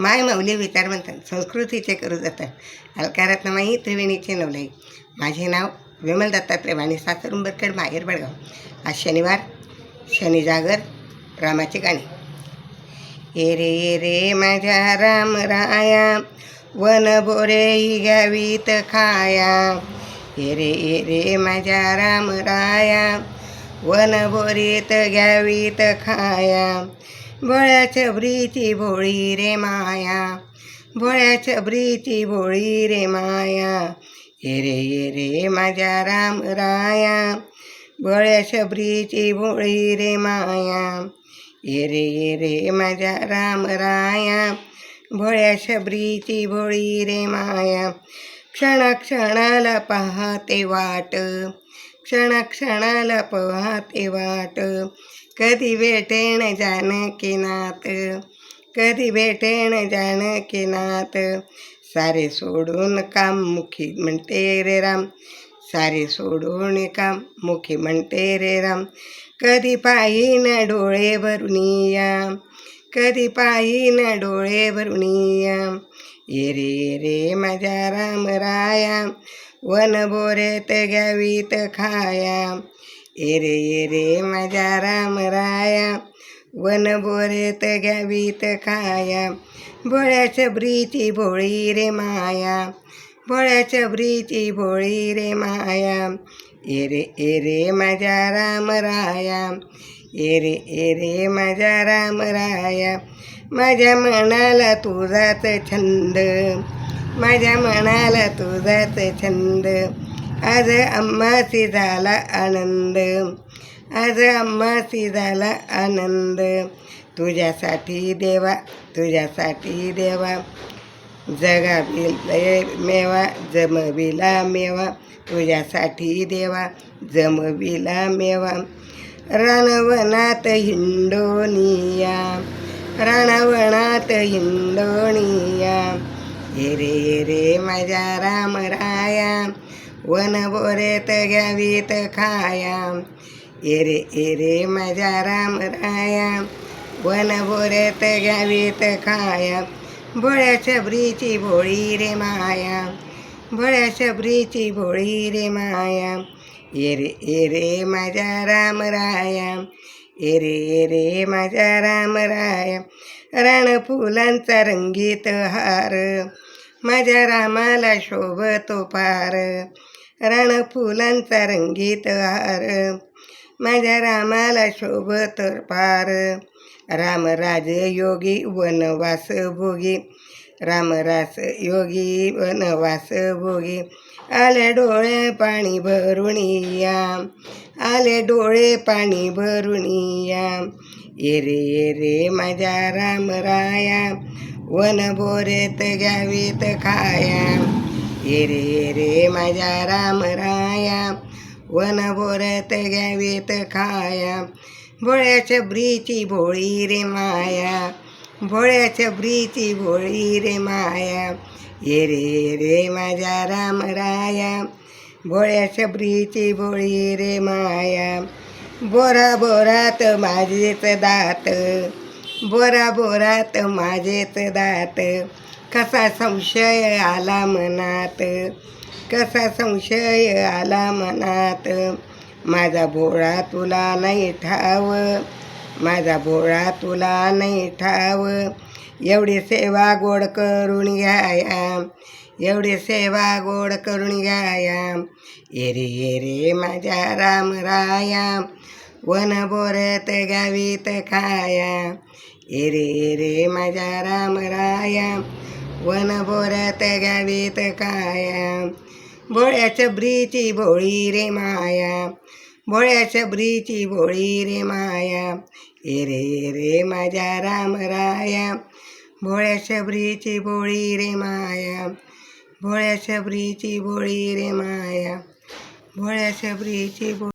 माय माऊली विचारवंत संस्कृतीचे करू जातात. अलकारात माई त्रिवेणीचे नवलाई माझे नाव विमल दत्तात्रय आणि सासर उंबरखेड माहेर बडगाव. आज शनिवार शनी जागर रामाची गाणी. ये रे ये रे माझ्या राम राया वन बोरे घ्यावीत खाया. ये रे ये रे माझ्या राम राया वन बोरीत घ्यावीत खाया. भोळ्याच ब्रीती भोळी रे माया भोळ्याच ब्रीती भोळी रे माया ये रे ये रे माझ्या राम राया भोळ्याच शबरीची भोळी रे माया ये रे ये रे माझ्या राम राया भोळ्या शबरीची भोळी रे माया क्षण क्षणाला पाहते वाट क्षण क्षणाला पाहते वाट. कधी भेटेण जान किनात कधी भेटेण जान किनात सारे सोडून काम मुखी म्हणते रे राम. सारे सोडून काम मुखी म्हणते रे राम. कधी पाहिन डोळे भरुनिया कधी पाहिन डोळे भरुनिया ये रे ये रे माझ्या राम राया. वन बोरेत घ्यावीत खाया. एरे एरे ये रे माझ्या राम राया. वन बोरेत घ्यावीत खाया. भोळ्याच्या ब्रीची भोळी रे माया. भोळ्याच्या ब्रीची भोळी रे माया. एरे एरे माझ्या राम राया. एरे माझ्या राम राया. माझ्या मनाला तुझाच छंद. माझ्या मनाला तुझाच छंद. आज अम्माची झाला आनंद. आज अम्माची झाला आनंद. तुझ्यासाठी देवा तुझ्यासाठी देवा. जगाविल मेवा जमविला मेवा. तुझ्यासाठी देवा जमविला मेवा. रानवनात हिंडोनिया. रणवनात हिंडोनिया. ये रे ये रे माझ्या राम राया वन बोरेत घ्यावीत खाया ये रे ये रे माझ्या राम राया वन बोरेत घ्यावीत खाया भोळ्या शबरीची भोळी रे माया भोळ्या शबरीची भोळी रे माया ये रे ये रे माझ्या राम राया ये रे ये रे माझ्या राम राया रण फुलांचा रंगीत हार. माझ्या रामाला शोभतो फार रण फुलांचा रंगीत हार. माझ्या रामाला शोभत फार रामराज योगी वनवास भोगी. रामरास योगी वनवास भोगी. आले डोळे पाणी भरून या. आले डोळे पाणी भरून या. ये रे माझ्या राम राया. वन बोरेत घ्यावीत खाया. येरे रे माझ्या राम राया. वन बोरेत घ्यावीत खाया. भोळ्या शबरीची भोळी रे माया. भोळ्याच्या ब्रीची भोळी रे माया. ये रे रे माझ्या राम राया. भोळ्याच्या ब्रीची भोळी रे माया. बोरा बोरात माझेच दात. बोरा बोरात माझेच दात. कसा संशय आला मनात. कसा संशय आला मनात. माझा भोळा तुला नाही ठाव. माझा भोळा तुला नाही ठाव. एवढी सेवा गोड करून घ्याया. एवढी सेवा गोड करून घ्याया. एरे रे माझ्या राम राया. वन बोरत गावीत खाया. एरे रे माझ्या राम राया. वन बोरत गावीत खाया. भोळ्या ब्रीची भोळी रे माया. भोळ्या शबरीची भोळी रे माया ए रे रे माझ्या राम राया. भोळ्या शबरीची भोळी रे माया भोळ्या शबरीची भोळी रे माया भोळ्या शबरीची भो